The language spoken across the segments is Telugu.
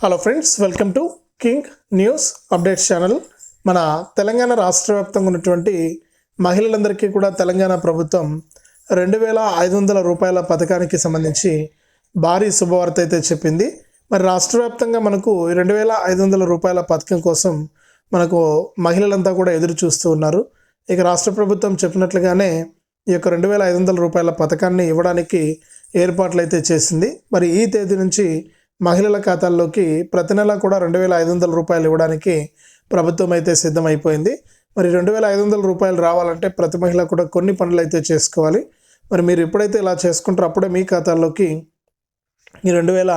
Hello friends welcome to king news updates channel మన తెలంగాణ రాష్ట్ర వ్యాప్తంగా ఉన్నటువంటి మహిళలందరికీ కూడా తెలంగాణ ప్రభుత్వం రెండు వేల ఐదు వందల రూపాయల పథకానికి సంబంధించి భారీ శుభవార్త అయితే చెప్పింది. మరి రాష్ట్ర వ్యాప్తంగా మనకు రెండు వేల ఐదు వందల రూపాయల పథకం కోసం మనకు మహిళలంతా కూడా ఎదురు చూస్తూ ఉన్నారు. ఇక రాష్ట్ర ప్రభుత్వం చెప్పినట్లుగానే ఈ యొక్క రెండు వేల ఐదు వందల రూపాయల పథకాన్ని ఇవ్వడానికి ఏర్పాట్లు అయితే చేసింది. మరి ఈ తేదీ నుంచి మహిళల ఖాతాల్లోకి ప్రతి నెల కూడా రెండు వేల ఐదు వందల రూపాయలు ఇవ్వడానికి ప్రభుత్వం అయితే సిద్ధమైపోయింది. మరి రెండు వేల ఐదు వందల రూపాయలు రావాలంటే ప్రతి మహిళ కూడా కొన్ని పనులు అయితే చేసుకోవాలి. మరి మీరు ఎప్పుడైతే ఇలా చేసుకుంటారో అప్పుడే మీ ఖాతాల్లోకి ఈ రెండు వేల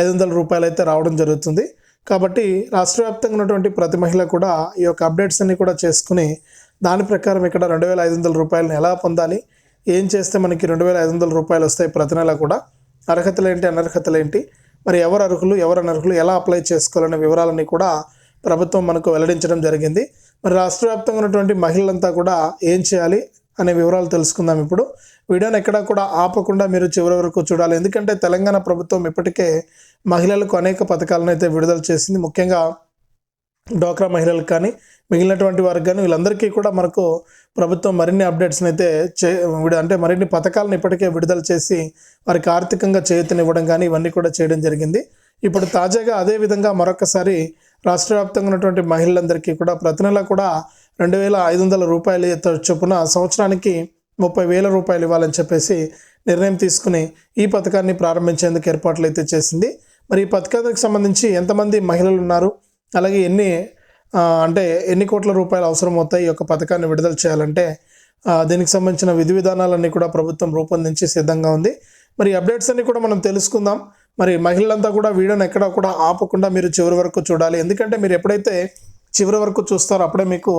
ఐదు వందల రూపాయలు అయితే రావడం జరుగుతుంది. కాబట్టి రాష్ట్ర వ్యాప్తంగా ఉన్నటువంటి ప్రతి మహిళ కూడా ఈ యొక్క అప్డేట్స్ అన్ని కూడా చేసుకుని దాని ప్రకారం ఇక్కడ రెండు వేల ఐదు వందల రూపాయలను ఎలా పొందాలి ఏం చేస్తే మనకి రెండు వేల ఐదు వందల రూపాయలు వస్తాయి ప్రతి నెల కూడా అర్హతలు ఏంటి అనర్హతలు ఏంటి మరి ఎవరు అర్హులు ఎవరు అనర్హులు ఎలా అప్లై చేసుకోవాలనే వివరాలన్నీ కూడా ప్రభుత్వం మనకు వెల్లడించడం జరిగింది. మరి రాష్ట్ర వ్యాప్తంగా ఉన్నటువంటి మహిళలంతా కూడా ఏం చేయాలి అనే వివరాలు తెలుసుకుందాం ఇప్పుడు. వీడియోని ఎక్కడా కూడా ఆపకుండా మీరు చివరి వరకు చూడాలి. ఎందుకంటే తెలంగాణ ప్రభుత్వం ఇప్పటికే మహిళలకు అనేక పథకాలను అయితే విడుదల చేసింది. ముఖ్యంగా డోక్రా మహిళలకు కానీ మిగిలినటువంటి వారికి కానీ వీళ్ళందరికీ కూడా మనకు ప్రభుత్వం మరిన్ని అప్డేట్స్ని అయితే చే విడ- అంటే మరిన్ని పథకాలను ఇప్పటికే విడుదల చేసి వారికి ఆర్థికంగా చేయూతనివ్వడం కానీ ఇవన్నీ కూడా చేయడం జరిగింది. ఇప్పుడు తాజాగా అదే విధంగా మరొకసారి రాష్ట్ర వ్యాప్తంగా ఉన్నటువంటి మహిళలందరికీ కూడా ప్రతి నెల కూడా రెండు వేల ఐదు వందల రూపాయలు చొప్పున సంవత్సరానికి ముప్పై వేల రూపాయలు ఇవ్వాలని చెప్పేసి నిర్ణయం తీసుకుని ఈ పథకాన్ని ప్రారంభించేందుకు ఏర్పాట్లు అయితే చేసింది. మరి ఈ పథకానికి సంబంధించి ఎంతమంది మహిళలు ఉన్నారు? అలాగే ఎన్ని అంటే ఎన్ని కోట్ల రూపాయలు అవసరం అవుతాయి ఈ యొక్క పథకాన్ని విడుదల చేయాలంటే దీనికి సంబంధించిన విధి విధానాలన్నీ కూడా ప్రభుత్వం రూపొందించి సిద్ధంగా ఉంది. మరి అప్డేట్స్ అన్నీ కూడా మనం తెలుసుకుందాం. మరి మహిళలంతా కూడా వీడియోని ఎక్కడ కూడా ఆపకుండా మీరు చివరి వరకు చూడాలి. ఎందుకంటే మీరు ఎప్పుడైతే చివరి వరకు చూస్తారో. అప్పుడే మీకు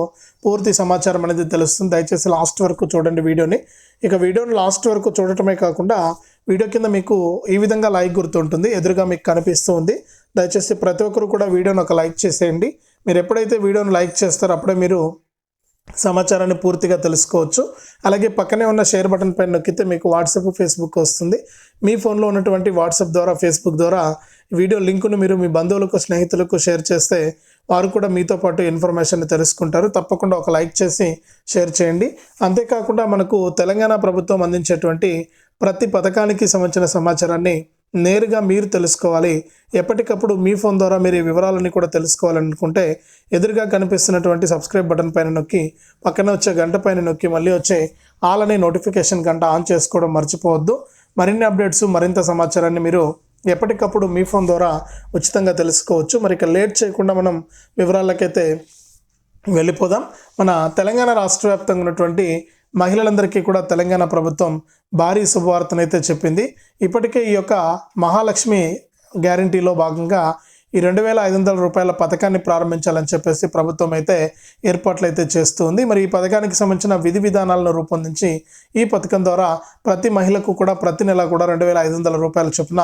పూర్తి సమాచారం అనేది తెలుస్తుంది. దయచేసి లాస్ట్ వరకు చూడండి వీడియోని. ఇక వీడియోని లాస్ట్ వరకు చూడటమే కాకుండా వీడియో కింద మీకు ఈ విధంగా లైక్ గుర్తుంటుంది ఎదురుగా మీకు కనిపిస్తూ ఉంది. దయచేసి ప్రతి ఒక్కరు కూడా వీడియోని ఒక లైక్ చేసేయండి. మీరు ఎప్పుడైతే వీడియోని లైక్ చేస్తారో అప్పుడే మీరు సమాచారాన్ని పూర్తిగా తెలుసుకోవచ్చు. అలాగే పక్కనే ఉన్న షేర్ బటన్ పైన నొక్కితే మీకు వాట్సాప్ ఫేస్బుక్ వస్తుంది. మీ ఫోన్లో ఉన్నటువంటి వాట్సాప్ ద్వారా ఫేస్బుక్ ద్వారా వీడియో లింకును మీరు మీ బంధువులకు స్నేహితులకు షేర్ చేస్తే వారు కూడా మీతో పాటు ఇన్ఫర్మేషన్ తెలుసుకుంటారు. తప్పకుండా ఒక లైక్ చేసి షేర్ చేయండి. అంతేకాకుండా మనకు తెలంగాణ ప్రభుత్వం అందించేటువంటి ప్రతి పథకానికి సంబంధించిన సమాచారాన్ని నేరుగా మీరు తెలుసుకోవాలి. ఎప్పటికప్పుడు మీ ఫోన్ ద్వారా మీరు ఈ వివరాలన్నీ కూడా తెలుసుకోవాలనుకుంటే ఎదురుగా కనిపిస్తున్నటువంటి సబ్స్క్రైబ్ బటన్ పైన నొక్కి పక్కన వచ్చే గంట పైన నొక్కి మళ్ళీ వచ్చే ఆల్ అనే నోటిఫికేషన్ గంట ఆన్ చేసుకోవడం మర్చిపోవద్దు. మరిన్ని అప్డేట్స్ మరింత సమాచారాన్ని మీరు ఎప్పటికప్పుడు మీ ఫోన్ ద్వారా ఉచితంగా తెలుసుకోవచ్చు. మరి ఇక లేట్ చేయకుండా మనం వివరాలకైతే వెళ్ళిపోదాం. మన తెలంగాణ రాష్ట్ర వ్యాప్తంగా ఉన్నటువంటి మహిళలందరికీ కూడా తెలంగాణ ప్రభుత్వం భారీ శుభవార్తనైతే చెప్పింది. ఇప్పటికే ఈ యొక్క మహాలక్ష్మి గ్యారంటీలో భాగంగా ఈ రెండు వేల ఐదు వందల రూపాయల పథకాన్ని ప్రారంభించాలని చెప్పేసి ప్రభుత్వం అయితే ఏర్పాట్లు అయితే చేస్తుంది. మరి ఈ పథకానికి సంబంధించిన విధి విధానాలను రూపొందించి ఈ పథకం ద్వారా ప్రతి మహిళకు కూడా ప్రతి నెల కూడా రెండు వేల ఐదు వందల రూపాయల చొప్పున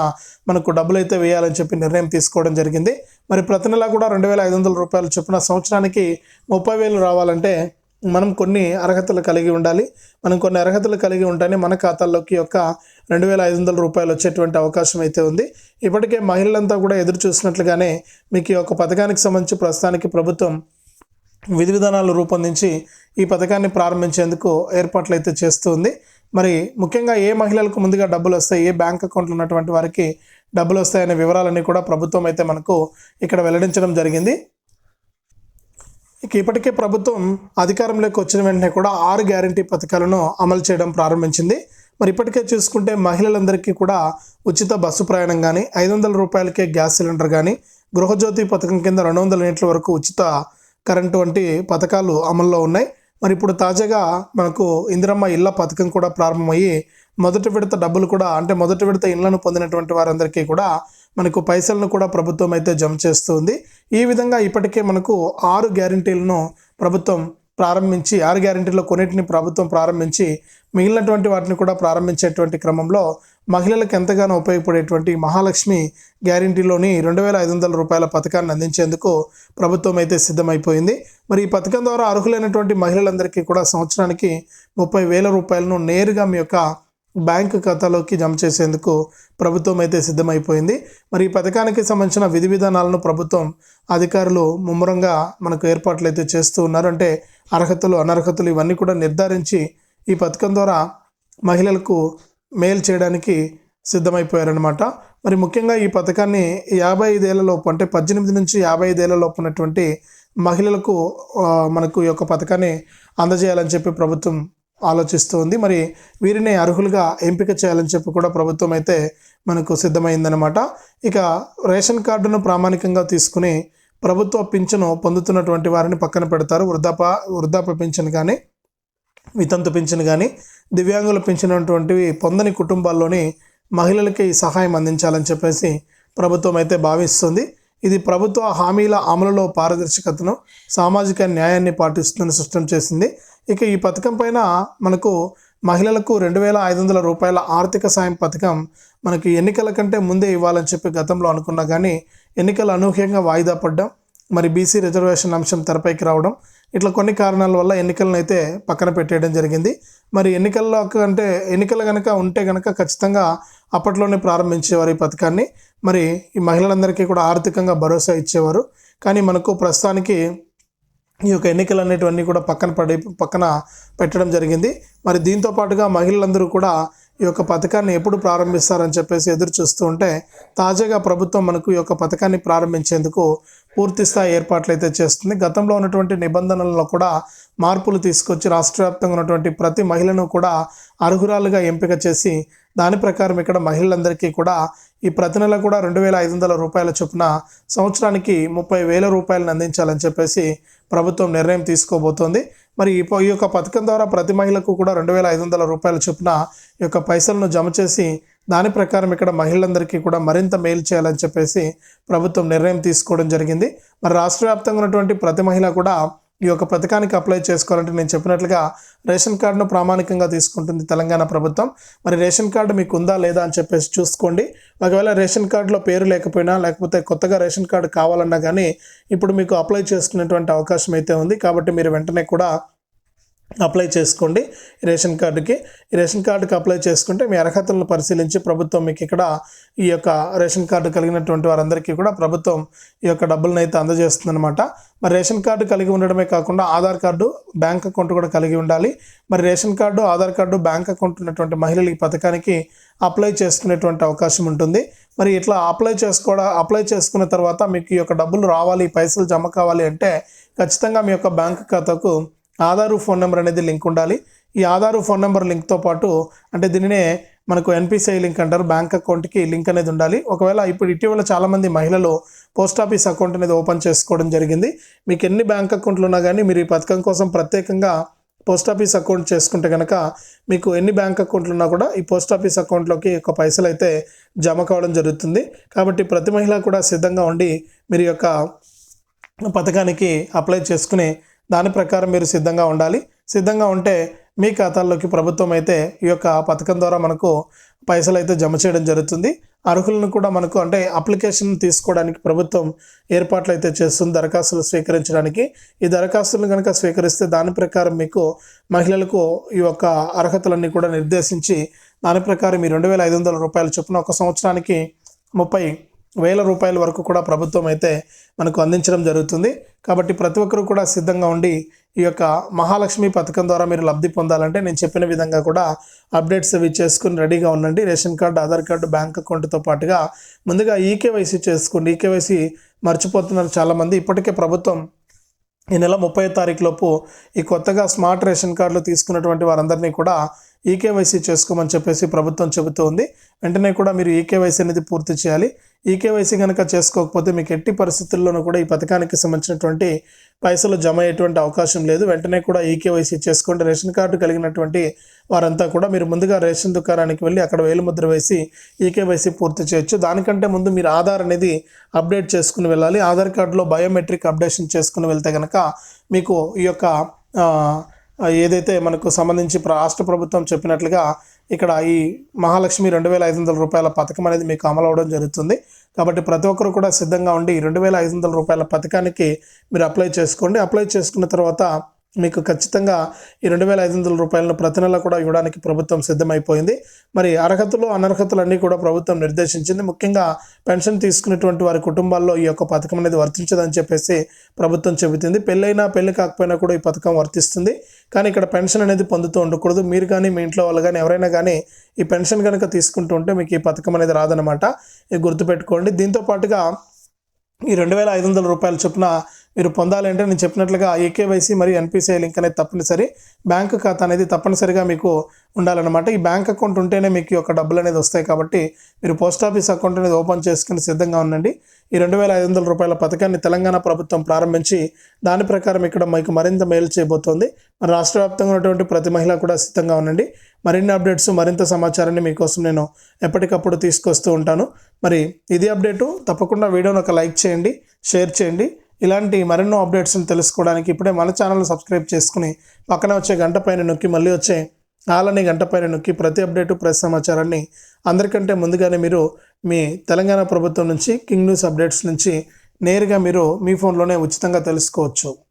మనకు డబ్బులు అయితే వేయాలని చెప్పి నిర్ణయం తీసుకోవడం జరిగింది. మరి ప్రతి నెల కూడా రెండు వేల ఐదు వందల రూపాయల చొప్పున సంవత్సరానికి ముప్పై వేలు రావాలంటే మనం కొన్ని అర్హతలు కలిగి ఉండాలి. మనం కొన్ని అర్హతలు కలిగి ఉంటేనే మన ఖాతాల్లోకి యొక్క రెండు వేల ఐదు వందల రూపాయలు వచ్చేటువంటి అవకాశం అయితే ఉంది. ఇప్పటికే మహిళలంతా కూడా ఎదురు చూసినట్లుగానే మీకు ఈ యొక్క పథకానికి సంబంధించి ప్రస్తుతానికి ప్రభుత్వం విధి విధానాలు రూపొందించి ఈ పథకాన్ని ప్రారంభించేందుకు ఏర్పాట్లు అయితే చేస్తుంది. మరి ముఖ్యంగా ఏ మహిళలకు ముందుగా డబ్బులు వస్తాయి ఏ బ్యాంక్ అకౌంట్లు ఉన్నటువంటి వారికి డబ్బులు వస్తాయనే వివరాలన్నీ కూడా ప్రభుత్వం అయితే మనకు ఇక్కడ వెల్లడించడం జరిగింది. ఇక ఇప్పటికే ప్రభుత్వం అధికారంలోకి వచ్చిన వెంటనే కూడా ఆరు గ్యారంటీ పథకాలను అమలు చేయడం ప్రారంభించింది. మరి ఇప్పటికే చూసుకుంటే మహిళలందరికీ కూడా ఉచిత బస్సు ప్రయాణం కానీ ఐదు వందల రూపాయలకే గ్యాస్ సిలిండర్ కానీ గృహజ్యోతి పథకం కింద రెండు వందల యూనిట్ల వరకు ఉచిత కరెంటు వంటి పథకాలు అమల్లో ఉన్నాయి. మరి ఇప్పుడు తాజాగా మనకు ఇందిరమ్మ ఇళ్ళ పథకం కూడా ప్రారంభమయ్యి మొదటి విడత డబ్బులు కూడా అంటే మొదటి విడత ఇళ్ళను పొందినటువంటి వారందరికీ కూడా మనకు పైసలను కూడా ప్రభుత్వం అయితే జమ చేస్తుంది. ఈ విధంగా ఇప్పటికే మనకు ఆరు గ్యారంటీలను ప్రభుత్వం ప్రారంభించి ఆరు గ్యారంటీలో కొన్నిటిని ప్రభుత్వం ప్రారంభించి మిగిలినటువంటి వాటిని కూడా ప్రారంభించేటువంటి క్రమంలో మహిళలకు ఎంతగానో ఉపయోగపడేటువంటి మహాలక్ష్మి గ్యారంటీలోని రెండు వేల ఐదు వందల రూపాయల పథకాన్ని అందించేందుకు ప్రభుత్వం అయితే సిద్ధమైపోయింది. మరి ఈ పథకం ద్వారా అర్హులైనటువంటి మహిళలందరికీ కూడా సంవత్సరానికి ముప్పై వేల రూపాయలను నేరుగా మీ యొక్క బ్యాంకు ఖాతాలోకి జమ చేసేందుకు ప్రభుత్వం అయితే సిద్ధమైపోయింది. మరి ఈ పథకానికి సంబంధించిన విధి విధానాలను ప్రభుత్వం అధికారులు ముమ్మరంగా మనకు ఏర్పాట్లు అయితే చేస్తూ ఉన్నారు. అంటే అర్హతలు అనర్హతలు ఇవన్నీ కూడా నిర్ధారించి ఈ పథకం ద్వారా మహిళలకు మేలు చేయడానికి సిద్ధమైపోయారనమాట మరి ముఖ్యంగా ఈ పథకాన్ని యాభై ఐదేళ్ళలోపు అంటే పద్దెనిమిది నుంచి యాభై ఐదేళ్ళలోపు ఉన్నటువంటి మహిళలకు మనకు ఈ యొక్క పథకాన్ని అందజేయాలని చెప్పి ప్రభుత్వం ఆలోచిస్తూ ఉంది మరి వీరిని అర్హులుగా ఎంపిక చేయాలని చెప్పి కూడా ప్రభుత్వం అయితే మనకు సిద్ధమైందనమాట ఇక రేషన్ కార్డును ప్రామాణికంగా తీసుకుని ప్రభుత్వ పింఛను పొందుతున్నటువంటి వారిని పక్కన పెడతారు. వృద్ధాప వృద్ధాప్య పింఛను కానీ వితంతు పింఛను కానీ దివ్యాంగుల పింఛను అటువంటివి పొందని కుటుంబాల్లోని మహిళలకి సహాయం అందించాలని చెప్పేసి ప్రభుత్వం అయితే భావిస్తుంది. ఇది ప్రభుత్వ హామీల అమలులో పారదర్శకతను సామాజిక న్యాయాన్ని పాటిస్తుందని స్పష్టం చేసింది. ఇక ఈ పథకం పైన మనకు మహిళలకు రెండు వేల ఐదు వందల రూపాయల ఆర్థిక సాయం పథకం మనకి ఎన్నికల కంటే ముందే ఇవ్వాలని చెప్పి గతంలో అనుకున్నా కానీ ఎన్నికలు అనూహ్యంగా వాయిదా పడ్డం మరి బీసీ రిజర్వేషన్ అంశం తెరపైకి రావడం ఇట్లా కొన్ని కారణాల వల్ల ఎన్నికలను అయితే పక్కన పెట్టేయడం జరిగింది. మరి ఎన్నికల్లో అంటే ఎన్నికలు కనుక ఉంటే కనుక ఖచ్చితంగా అప్పట్లోనే ప్రారంభించేవారు ఈ పథకాన్ని. మరి ఈ మహిళలందరికీ కూడా ఆర్థికంగా భరోసా ఇచ్చేవారు. కానీ మనకు ప్రస్తుతానికి ఈ యొక్క ఎన్నికలు అనేటివన్నీ కూడా పక్కన పడి పక్కన పెట్టడం జరిగింది. మరి దీంతో పాటుగా మహిళలందరూ కూడా ఈ యొక్క పథకాన్ని ఎప్పుడు ప్రారంభిస్తారని చెప్పేసి ఎదురు చూస్తూ ఉంటే తాజాగా ప్రభుత్వం మనకు ఈ యొక్క పథకాన్ని ప్రారంభించేందుకు పూర్తి స్థాయి ఏర్పాట్లు అయితే చేస్తుంది. గతంలో ఉన్నటువంటి నిబంధనలలో కూడా మార్పులు తీసుకొచ్చి రాష్ట్ర వ్యాప్తంగా ఉన్నటువంటి ప్రతి మహిళను కూడా అర్హురాలుగా ఎంపిక చేసి దాని ప్రకారం ఇక్కడ మహిళలందరికీ కూడా ఈ ప్రతి నెల కూడా రెండు వేల ఐదు వందల రూపాయల చొప్పున సంవత్సరానికి ముప్పై వేల రూపాయలను అందించాలని చెప్పేసి ప్రభుత్వం నిర్ణయం తీసుకోబోతోంది. మరి ఈ ఈ యొక్క పథకం ద్వారా ప్రతి మహిళకు కూడా రెండు వేల ఐదు వందల రూపాయల చొప్పున ఈ యొక్క పైసలను జమ చేసి దాని ప్రకారం ఇక్కడ మహిళలందరికీ కూడా మరింత మేలు చేయాలని చెప్పేసి ప్రభుత్వం నిర్ణయం తీసుకోవడం జరిగింది. మరి రాష్ట్ర వ్యాప్తంగా ఉన్నటువంటి ప్రతి మహిళ కూడా ఈ యొక్క పథకానికి అప్లై చేసుకోవాలంటే నేను చెప్పినట్లుగా రేషన్ కార్డును ప్రామాణికంగా తీసుకుంటుంది తెలంగాణ ప్రభుత్వం. మరి రేషన్ కార్డు మీకు ఉందా లేదా అని చెప్పేసి చూసుకోండి. ఒకవేళ రేషన్ కార్డులో పేరు లేకపోయినా లేకపోతే కొత్తగా రేషన్ కార్డు కావాలన్నా కానీ ఇప్పుడు మీకు అప్లై చేసుకునేటువంటి అవకాశం అయితే ఉంది. కాబట్టి మీరు వెంటనే కూడా అప్లై చేసుకోండి. రేషన్ కార్డుకి రేషన్ కార్డుకి అప్లై చేసుకుంటే మీ అర్హతలను పరిశీలించి ప్రభుత్వం మీకు ఇక్కడ ఈ యొక్క రేషన్ కార్డు కలిగినటువంటి వారందరికీ కూడా ప్రభుత్వం ఈ యొక్క డబ్బులను అయితే అందజేస్తుందన్నమాట. మరి రేషన్ కార్డు కలిగి ఉండడమే కాకుండా ఆధార్ కార్డు బ్యాంక్ అకౌంట్ కూడా కలిగి ఉండాలి. మరి ration card Aadhaar card bank account ఉన్నటువంటి మహిళలు ఈ పథకానికి అప్లై చేసుకునేటువంటి అవకాశం ఉంటుంది. మరి ఇట్లా అప్లై చేసుకోవడం అప్లై చేసుకున్న తర్వాత మీకు ఈ యొక్క డబ్బులు రావాలి పైసలు జమ కావాలి అంటే ఖచ్చితంగా మీ యొక్క బ్యాంక్ ఖాతాకు ఆధారు ఫోన్ నెంబర్ అనేది లింక్ ఉండాలి. ఈ ఆధారు ఫోన్ నెంబర్ లింక్తో పాటు అంటే దీనినే మనకు ఎన్పిసిఐ లింక్ అంటారు. బ్యాంక్ అకౌంట్కి లింక్ అనేది ఉండాలి. ఒకవేళ ఇప్పుడు ఇటీవల చాలామంది మహిళలు పోస్ట్ ఆఫీస్ అకౌంట్ అనేది ఓపెన్ చేసుకోవడం జరిగింది. మీకు ఎన్ని బ్యాంక్ అకౌంట్లు ఉన్నా కానీ మీరు ఈ పథకం కోసం ప్రత్యేకంగా పోస్ట్ ఆఫీస్ అకౌంట్ చేసుకుంటే కనుక మీకు ఎన్ని బ్యాంక్ అకౌంట్లు ఉన్నా కూడా ఈ పోస్ట్ ఆఫీస్ అకౌంట్లోకి ఒక పైసలు అయితే జమ కావడం జరుగుతుంది. కాబట్టి ప్రతి మహిళ కూడా సిద్ధంగా ఉండి మీరు యొక్క పథకానికి అప్లై చేసుకుని దాని ప్రకారం మీరు సిద్ధంగా ఉండాలి. సిద్ధంగా ఉంటే మీ ఖాతాల్లోకి ప్రభుత్వం అయితే ఈ యొక్క పథకం ద్వారా మనకు పైసలు అయితే జమ చేయడం జరుగుతుంది. అర్హులను కూడా మనకు అంటే అప్లికేషన్ తీసుకోవడానికి ప్రభుత్వం ఏర్పాట్లు అయితే చేస్తుంది దరఖాస్తులు స్వీకరించడానికి. ఈ దరఖాస్తులను కనుక స్వీకరిస్తే దాని ప్రకారం మీకు మహిళలకు ఈ యొక్క అర్హతలన్నీ కూడా నిర్దేశించి దాని ప్రకారం ఈ రెండు వేల ఐదు వందల రూపాయల చొప్పున ఒక సంవత్సరానికి ముప్పై వేల రూపాయల వరకు కూడా ప్రభుత్వం అయితే మనకు అందించడం జరుగుతుంది. కాబట్టి ప్రతి ఒక్కరూ కూడా సిద్ధంగా ఉండి ఈ యొక్క మహాలక్ష్మి పథకం ద్వారా మీరు లబ్ధి పొందాలంటే నేను చెప్పిన విధంగా కూడా అప్డేట్స్ అవి చేసుకుని రెడీగా ఉండండి. Ration card Aadhaar card bank అకౌంట్తో పాటుగా ముందుగా ఈకేవైసీ చేసుకోండి. ఈకేవైసీ మర్చిపోతున్నారు చాలామంది. ఇప్పటికే ప్రభుత్వం ఈ నెల ముప్పై తారీఖు లోపు ఈ కొత్తగా స్మార్ట్ రేషన్ కార్డులు తీసుకున్నటువంటి వారందరినీ కూడా ఈకేవైసీ చేసుకోమని చెప్పేసి ప్రభుత్వం చెబుతూ ఉంది వెంటనే కూడా మీరు ఈకేవైసీ అనేది పూర్తి చేయాలి. ఈకేవైసీ కనుక చేసుకోకపోతే మీకు ఎట్టి పరిస్థితుల్లోనూ కూడా ఈ పథకానికి సంబంధించినటువంటి పైసలు జమ అయ్యేటువంటి అవకాశం లేదు. వెంటనే కూడా ఈకేవైసీ చేసుకోండి. రేషన్ కార్డు కలిగినటువంటి వారంతా కూడా మీరు ముందుగా రేషన్ దుకాణానికి వెళ్ళి అక్కడ వేలుముద్ర వేసి ఈకేవైసీ పూర్తి చేయొచ్చు. దానికంటే ముందు మీరు ఆధార్ అనేది అప్డేట్ చేసుకుని వెళ్ళాలి. ఆధార్ కార్డులో బయోమెట్రిక్ అప్డేషన్ చేసుకుని వెళ్తే కనుక మీకు ఈ యొక్క ఏదైతే మనకు సంబంధించి ప్ర- రాష్ట్ర ప్రభుత్వం చెప్పినట్లుగా ఇక్కడ ఈ మహాలక్ష్మి రెండు వేల ఐదు వందల రూపాయల పథకం అనేది మీకు అమలు అవడం జరుగుతుంది. కాబట్టి ప్రతి ఒక్కరు కూడా సిద్ధంగా ఉండి రెండు వేల ఐదు వందల రూపాయల పథకానికి మీరు అప్లై చేసుకోండి. అప్లై చేసుకున్న తర్వాత మీకు ఖచ్చితంగా ఈ రెండు వేల ఐదు వందల రూపాయలను ప్రతి నెల కూడా ఇవ్వడానికి ప్రభుత్వం సిద్ధమైపోయింది. మరి అర్హతలు అనర్హతలు అన్నీ కూడా ప్రభుత్వం నిర్దేశించింది. ముఖ్యంగా పెన్షన్ తీసుకునేటువంటి వారి కుటుంబాల్లో ఈ యొక్క పథకం అనేది వర్తించదని చెప్పేసి ప్రభుత్వం చెబుతుంది. పెళ్ళైనా పెళ్ళి కాకపోయినా కూడా ఈ పథకం వర్తిస్తుంది. కానీ ఇక్కడ పెన్షన్ అనేది పొందుతూ ఉండకూడదు. మీరు కానీ మీ ఇంట్లో వాళ్ళు కానీ ఎవరైనా కానీ ఈ పెన్షన్ కనుక తీసుకుంటూ ఉంటే మీకు ఈ పథకం అనేది రాదనమాట ఇది గుర్తుపెట్టుకోండి. దీంతో పాటుగా ఈ రెండు వేల ఐదు వందల రూపాయల చొప్పున మీరు పొందాలంటే నేను చెప్పినట్లుగా ఏకేవైసీ మరియు ఎన్పిసిఐ లింక్ అనేది తప్పనిసరి. బ్యాంక్ ఖాతా అనేది తప్పనిసరిగా మీకు ఉండాలన్నమాట. ఈ బ్యాంక్ అకౌంట్ ఉంటేనే మీకు ఈ యొక్క డబ్బులు అనేది వస్తాయి కాబట్టి మీరు పోస్ట్ ఆఫీస్ అకౌంట్ అనేది ఓపెన్ చేసుకుని సిద్ధంగా ఉండండి. ఈ రెండు వేల ఐదు వందల రూపాయల పథకాన్ని తెలంగాణ ప్రభుత్వం ప్రారంభించి దాని ప్రకారం ఇక్కడ మీకు మరింత మేలు చేయబోతోంది. మరి రాష్ట్ర వ్యాప్తంగా ఉన్నటువంటి ప్రతి మహిళ కూడా సిద్ధంగా ఉండండి. మరిన్ని అప్డేట్స్ మరింత సమాచారాన్ని మీకోసం నేను ఎప్పటికప్పుడు తీసుకొస్తూ ఉంటాను. మరి ఇది అప్డేటు. తప్పకుండా వీడియోని ఒక లైక్ చేయండి షేర్ చేయండి. ఇలాంటి మరెన్నో అప్డేట్స్ని తెలుసుకోవడానికి ఇప్పుడే మన ఛానల్ సబ్స్క్రైబ్ చేసుకుని పక్కన వచ్చే గంట పైన నొక్కి మళ్ళీ వచ్చే ఆలని గంట పైన నొక్కి ప్రతి అప్డేటు ప్రతి సమాచారాన్ని అందరికంటే ముందుగానే మీరు మీ తెలంగాణ ప్రభుత్వం నుంచి కింగ్ న్యూస్ అప్డేట్స్ నుంచి నేరుగా మీరు మీ ఫోన్లోనే ఉచితంగా తెలుసుకోవచ్చు.